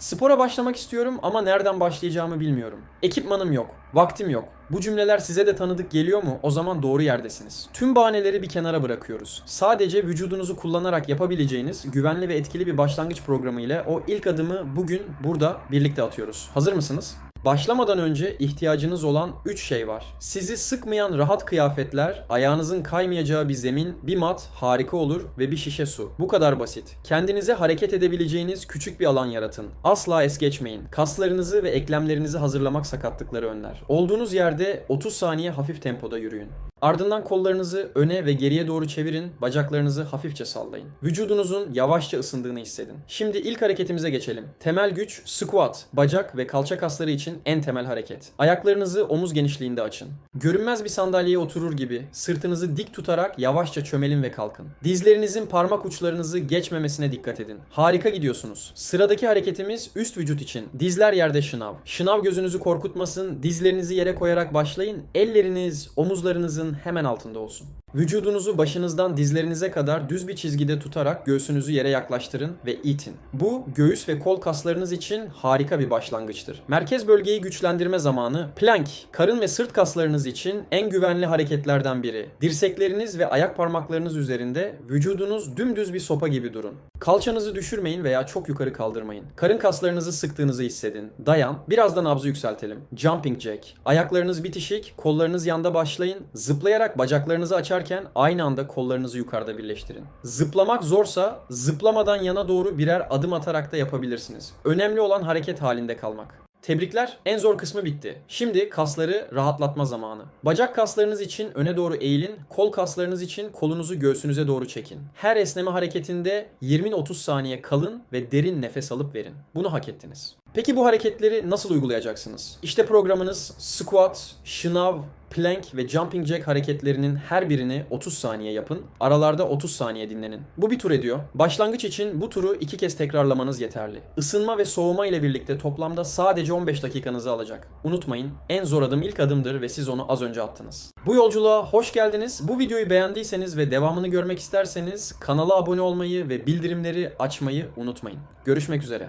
Spora başlamak istiyorum ama nereden başlayacağımı bilmiyorum. Ekipmanım yok, vaktim yok. Bu cümleler size de tanıdık geliyor mu? O zaman doğru yerdesiniz. Tüm bahaneleri bir kenara bırakıyoruz. Sadece vücudunuzu kullanarak yapabileceğiniz güvenli ve etkili bir başlangıç programı ile o ilk adımı bugün burada birlikte atıyoruz. Hazır mısınız? Başlamadan önce ihtiyacınız olan 3 şey var. Sizi sıkmayan rahat kıyafetler, ayağınızın kaymayacağı bir zemin, bir mat harika olur ve bir şişe su. Bu kadar basit. Kendinize hareket edebileceğiniz küçük bir alan yaratın. Asla es geçmeyin. Kaslarınızı ve eklemlerinizi hazırlamak sakatlıkları önler. Olduğunuz yerde 30 saniye hafif tempoda yürüyün. Ardından kollarınızı öne ve geriye doğru çevirin, bacaklarınızı hafifçe sallayın. Vücudunuzun yavaşça ısındığını hissedin. Şimdi ilk hareketimize geçelim. Temel güç, squat, bacak ve kalça kasları için en temel hareket. Ayaklarınızı omuz genişliğinde açın. Görünmez bir sandalyeye oturur gibi sırtınızı dik tutarak yavaşça çömelin ve kalkın. Dizlerinizin parmak uçlarınızı geçmemesine dikkat edin. Harika gidiyorsunuz. Sıradaki hareketimiz üst vücut için. Dizler yerde şınav. Şınav gözünüzü korkutmasın. Dizlerinizi yere koyarak başlayın. Elleriniz omuzlarınızın hemen altında olsun. Vücudunuzu başınızdan dizlerinize kadar düz bir çizgide tutarak göğsünüzü yere yaklaştırın ve itin. Bu göğüs ve kol kaslarınız için harika bir başlangıçtır. Merkez bölgeyi güçlendirme zamanı plank, karın ve sırt kaslarınız için en güvenli hareketlerden biri. Dirsekleriniz ve ayak parmaklarınız üzerinde vücudunuz dümdüz bir sopa gibi durun. Kalçanızı düşürmeyin veya çok yukarı kaldırmayın. Karın kaslarınızı sıktığınızı hissedin. Dayan. Birazdan nabzı yükseltelim. Jumping jack. Ayaklarınız bitişik, kollarınız yanda başlayın. Zıplayarak bacaklarınızı açarken aynı anda kollarınızı yukarıda birleştirin. Zıplamak zorsa zıplamadan yana doğru birer adım atarak da yapabilirsiniz. Önemli olan hareket halinde kalmak. Tebrikler. En zor kısmı bitti. Şimdi kasları rahatlatma zamanı. Bacak kaslarınız için öne doğru eğilin, kol kaslarınız için kolunuzu göğsünüze doğru çekin. Her esneme hareketinde 20-30 saniye kalın ve derin nefes alıp verin. Bunu hak ettiniz. Peki bu hareketleri nasıl uygulayacaksınız? İşte programınız squat, şınav, plank ve jumping jack hareketlerinin her birini 30 saniye yapın. Aralarda 30 saniye dinlenin. Bu bir tur ediyor. Başlangıç için bu turu iki kez tekrarlamanız yeterli. Isınma ve soğuma ile birlikte toplamda sadece 15 dakikanızı alacak. Unutmayın en zor adım ilk adımdır ve siz onu az önce attınız. Bu yolculuğa hoş geldiniz. Bu videoyu beğendiyseniz ve devamını görmek isterseniz kanala abone olmayı ve bildirimleri açmayı unutmayın. Görüşmek üzere.